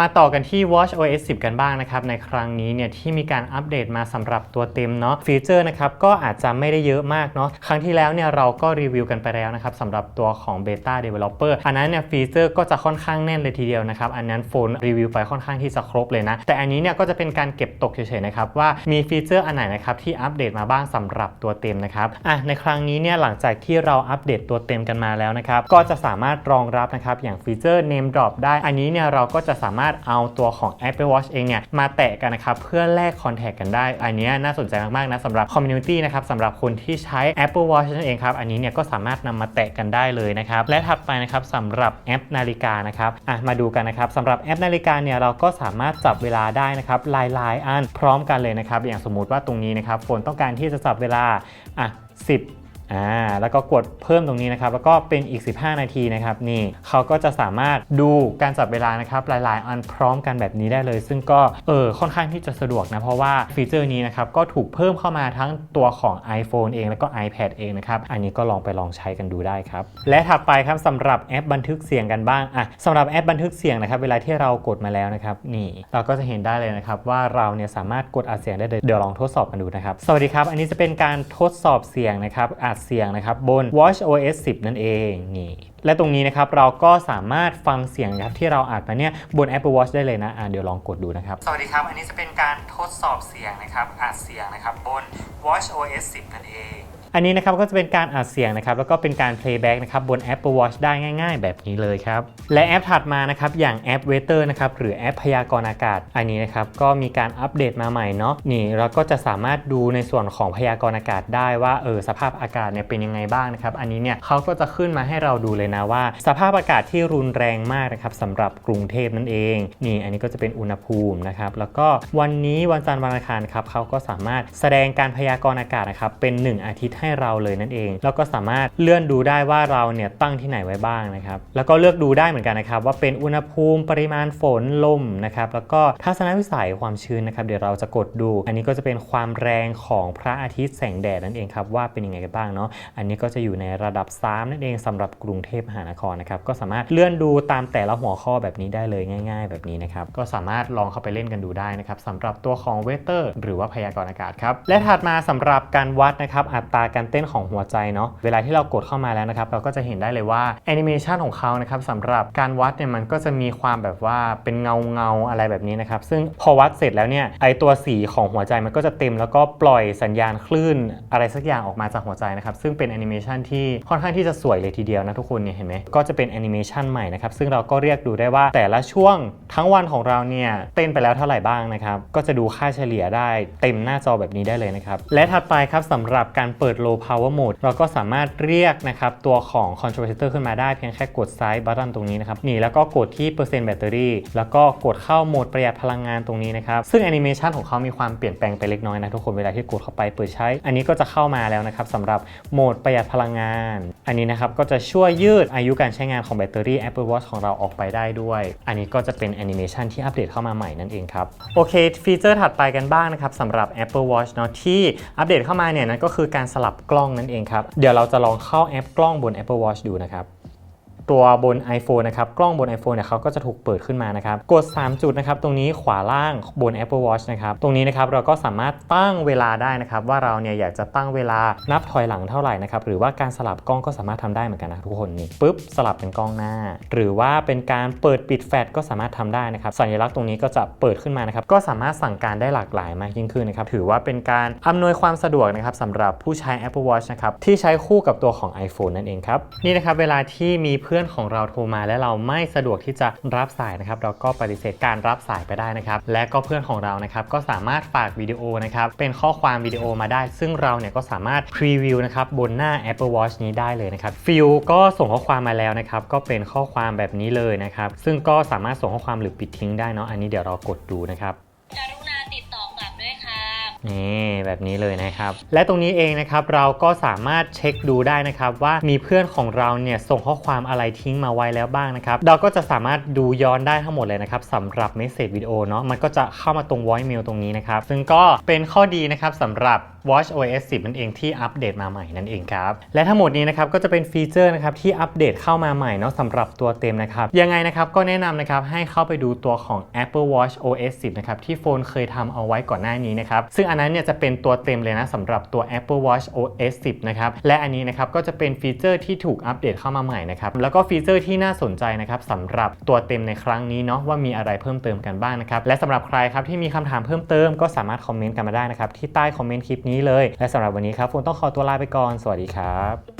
มาต่อกันที่ Watch OS 10 กันบ้างนะครับ ในครั้งนี้เนี่ยที่มีการอัปเดตมาสำหรับตัวเต็มเนาะฟีเจอร์นะครับก็อาจจะไม่ได้เยอะมากเนาะครั้งที่แล้วเนี่ยเราก็รีวิวกันไปแล้วนะครับสำหรับตัวของ Beta Developer อันนั้นเนี่ยฟีเจอร์ก็จะค่อนข้างแน่นเลยทีเดียวนะครับ อันนั้นโฟนรีวิวไปค่อนข้างที่จะครบเลยนะ แต่อันนี้เนี่ยก็จะเป็นการเก็บตกเฉยๆนะครับว่ามีฟีเจอร์อันไหนนะครับที่อัปเดตมาบ้างสำหรับตัวเต็มนะครับอะในครั้งนี้เนี่ยหลังจากที่เราอัปเดตตัวเต็มกันมาแล้วนะครับก็จะสามารถรองรับนะครับอย่างฟีเจอร์ Name Drop ได้อันนี้เนี่ยเราก็จะสามารถเอาตัวของ Apple Watch เองเนี่ยมาแตะกันนะครับเพื่อแลกคอนแทคกันได้ อันนี้น่าสนใจมากๆนะสำหรับ Community นะครับสำหรับคนที่ใช้ Apple Watch นั่นเองครับอันนี้เนี่ยก็สามารถนำมาแตะกันได้เลยนะครับและถัดไปนะครับสำหรับแอปนาฬิกานะครับอะมาดูกันนะครับสำหรับแอปนาฬิกาเนี่ยเราก็สามารถจับเวลาได้นะครับหลายๆอันพร้อมกันเลยนะครับอย่างสมมุติว่าตรงนี้นะครับฝนต้องการที่จะจับเวลาอะ10 อ่าแล้วก็กดเพิ่มตรงนี้นะครับ แล้วก็เป็นอีก 15 นาทีนะครับนี่เขาก็จะสามารถดูการจับเวลานะครับหลายๆ อันพร้อมกันแบบนี้ได้เลย ซึ่งก็เออค่อนข้างที่จะสะดวกนะ เพราะว่าฟีเจอร์นี้นะครับก็ถูกเพิ่มเข้ามาทั้งตัวของ iPhone เองแล้วก็ iPad เองนะครับ อันนี้ก็ลองไปลองใช้กันดูได้ครับ และถัดไปครับสำหรับแอปบันทึกเสียงกันบ้างอะสำหรับแอปบันทึกเสียงนะครับ เวลาที่เรากดมาแล้วนะครับนี่เราก็จะเห็นได้เลยนะครับว่าเราเนี่ยสามารถกดอัดเสียงได้เลยเดี๋ยวลองทดสอบกันดูนะครับสวัสดีครับ อันนี้จะเป็นการทดสอบเสียงนะครับอัดเสียงนะครับบน Watch OS 10 นั่นเองนี่และตรงนี้นะครับเราก็สามารถฟังเสียงนะครับที่เราอัดมาเนี่ยบน Apple Watch ได้เลยนะอะเดี๋ยวลองกดดูนะครับ สวัสดีครับ อันนี้จะเป็นการทดสอบเสียงนะครับอัดเสียงนะครับบน Watch OS 10 นั่นเอง อันนี้นะครับก็จะเป็นการอัดเสียงนะครับแล้วก็เป็นการ playback นะครับบน Apple Watch ได้ง่าย ๆ แบบนี้เลยครับ และแอปถัดมานะครับอย่างแอป Weather นะครับหรือแอปพยากรณ์อากาศ อันนี้นะครับก็มีการอัปเดตมาใหม่เนาะนี่เราก็จะสามารถดูในส่วนของพยากรณ์อากาศได้ว่าเออสภาพอากาศเนี่ยเป็นยังไงบ้างนะครับอันนี้เนี่ยเขาก็จะขึ้นมาให้เราดูเลยนะว่า สภาพอากาศที่รุนแรงมากนะครับสำหรับกรุงเทพนั่นเองนี่อันนี้ก็จะเป็นอุณหภูมินะครับแล้วก็วันนี้วันจันทร์วันอังคารครับเขาก็สามารถแสดงการพยากรณ์อากาศนะครับเป็น 1 อาทิตย์ให้เราเลยนั่นเอง แล้วก็สามารถเลื่อนดูได้ว่าเราเนี่ยตั้งที่ไหนไว้บ้างนะครับ แล้วก็เลือกดูได้เหมือนกันนะครับ ว่าเป็นอุณหภูมิปริมาณฝนลมนะครับแล้วก็ทัศนวิสัยความชื้นนะครับ เดี๋ยวเราจะกดดู อันนี้ก็จะเป็นความแรงของพระอาทิตย์แสงแดดนั่นเองครับว่าเป็นยังไงกันบ้างเนาะอันนี้ก็จะอยู่ในระดับ3นั่นเองสำหรับกรุงเทพมหานครนะครับก็สามารถเลื่อนดูตามแต่ละหัวข้อแบบนี้ได้เลยง่าย ๆ แบบนี้นะครับก็สามารถลองเข้าไปเล่นกันดูได้นะครับสำหรับตัวของเวเตอร์ หรือว่าพยากรณ์อากาศครับและถัดมาสำหรับการวัดนะครับอัตราการเต้นของหัวใจเนาะเวลาที่เรากดเข้ามาแล้วนะครับ เราก็จะเห็นได้เลยว่าแอนิเมชันของเขานะครับสำหรับการวัดเนี่ยมันก็จะมีความแบบว่าเป็นเงาเงาอะไรแบบนี้นะครับ ซึ่งพอวัดเสร็จแล้วเนี่ยไอตัวสีของหัวใจมันก็จะเต็มแล้วก็ปล่อยสัญญาณคลื่นอะไรสักอย่างออกมาจากหัวใจนะครับ ซึ่งเป็นแอนิเมชันที่ค่อนข้างที่จะสวยเลยทีเดียวนะทุกคนเนี่ยเห็นไหมก็จะเป็นแอนิเมชันใหม่นะครับซึ่งเราก็เรียกดูได้ว่าแต่ละช่วงทั้งวันของเราเนี่ยเต้นไปแล้วเท่าไหร่บ้างนะครับก็จะดูค่าเฉลี่ยได้เต็มหน้าจอแบบนี้ได้เลยนะครับและถัดไปครับสำหรับการเปิด low power mode เราก็สามารถเรียกนะครับตัวของ control center ขึ้นมาได้เพียงแค่กดซ้ายบัตตันตรงนี้นะครับนี่แล้วก็กดที่เปอร์เซ็นต์แบตเตอรี่แล้วก็กดเข้าโหมดประหยัดพลังงานตรงนี้นะครับซึ่งแอนิเมชันของเขามีความเปลี่ยนแปลงไปเล็กน้อยนะทุกคนเวลาที่กดเข้าไปเปิดใช้ อันนี้ก็จะเข้ามาแล้วนะครับสำหรับโหมดประหยัดพลังงาน อันนี้นะครับก็จะช่วยยืดอายุการใช้งานของแบตเตอรี่ Apple Watch ของเราออกไปได้ด้วย อันนี้ก็จะเป็นแอนิเมชันที่อัปเดตเข้ามาใหม่นั่นเองครับโอเคฟีเจอร์ถัดไปกันบ้างนะครับสำหรับ Apple Watch เนาะที่อัปเดตเข้ามาเนี่ยนั่นก็คือการสลับกล้องนั่นเองครับ เดี๋ยวเราจะลองเข้าแอปกล้องบน Apple Watch ดูนะครับ ตัวบน iPhone นะครับกล้องบน iPhone เนี่ยเขาก็จะถูกเปิดขึ้นมานะครับกด 3 จุดนะครับตรงนี้ขวาล่างบน Apple Watch นะครับตรงนี้นะครับเราก็สามารถตั้งเวลาได้นะครับว่าเราเนี่ยอยากจะตั้งเวลานับถอยหลังเท่าไหร่นะครับหรือว่าการสลับกล้องก็สามารถทำได้เหมือนกันนะทุกคนนี่ปุ๊บสลับเป็นกล้องหน้า หรือว่าเป็นการเปิดปิดแฟลชก็สามารถทำได้นะครับสัญลักษณ์ตรงนี้ก็จะเปิดขึ้นมานะครับก็สามารถสั่งการได้หลากหลายมากยิ่งขึ้นนะครับถือว่าเป็นการอำนวยความสะดวกนะครับสำหรับผู้ใช้ Apple Watch นะครับที่ใช้คู่กับตัวของ iPhone นั่นเองครับนี่นะครับเวลาที่มีเพื่อนื่อนของเราโทรมา และเราไม่สะดวกที่จะรับสายนะครับ เราก็ปฏิเสธการรับสายไปได้นะครับ และก็เพื่อนของเรานะครับก็สามารถฝากวิดีโอนะครับเป็นข้อความวิดีโอมาได้ ซึ่งเราเนี่ยก็สามารถพรีวิวนะครับบนหน้า Apple Watch นี้ได้เลยนะครับฟิลก็ส่งข้อความมาแล้วนะครับก็เป็นข้อความแบบนี้เลยนะครับ ซึ่งก็สามารถส่งข้อความหรือปิดทิ้งได้เนาะอันนี้เดี๋ยวเรากดดูนะครับ นี่แบบนี้เลยนะครับ และตรงนี้เองนะครับเราก็สามารถเช็คดูได้นะครับว่ามีเพื่อนของเราเนี่ยส่งข้อความอะไรทิ้งมาไว้แล้วบ้างนะครับเราก็จะสามารถดูย้อนได้ทั้งหมดเลยนะครับสำหรับเมสเซจวิดีโอเนาะมันก็จะเข้ามาตรง voice mail ตรงนี้นะครับซึ่งก็เป็นข้อดีนะครับสำหรับ Watch OS 10 นั่นเองที่อัปเดตมาใหม่นั่นเองครับ และทั้งหมดนี้นะครับก็จะเป็นฟีเจอร์นะครับที่อัปเดตเข้ามาใหม่เนาะสำหรับตัวเต็มนะครับ ยังไงนะครับก็แนะนำนะครับให้เข้าไปดูตัวของ Apple Watch OS 10 นะครับที่โฟนเคยทำเอาไว้ก่อนหน้านี้นะครับ ซึ่งอันนั้นเนี่ยจะเป็นตัวเต็มเลยนะสำหรับตัว Apple Watch OS 10 นะครับ และอันนี้นะครับก็จะเป็นฟีเจอร์ที่ถูกอัปเดตเข้ามาใหม่นะครับ แล้วก็ฟีเจอร์ที่น่าสนใจนะครับสำหรับตัวเต็มในครั้งนี้เนาะว่ามีอะไรเพิ่มเติมกันบ้างนะครับ และสำหรับใครครับที่มีคำถามเพิ่มเติมก็สามารถคอมเมนต์กันมาได้นะครับที่ใต้คอมเมนต์คลิปนี้เลย และสำหรับวันนี้ครับโฟนต้องขอตัวลาไปก่อน สวัสดีครับ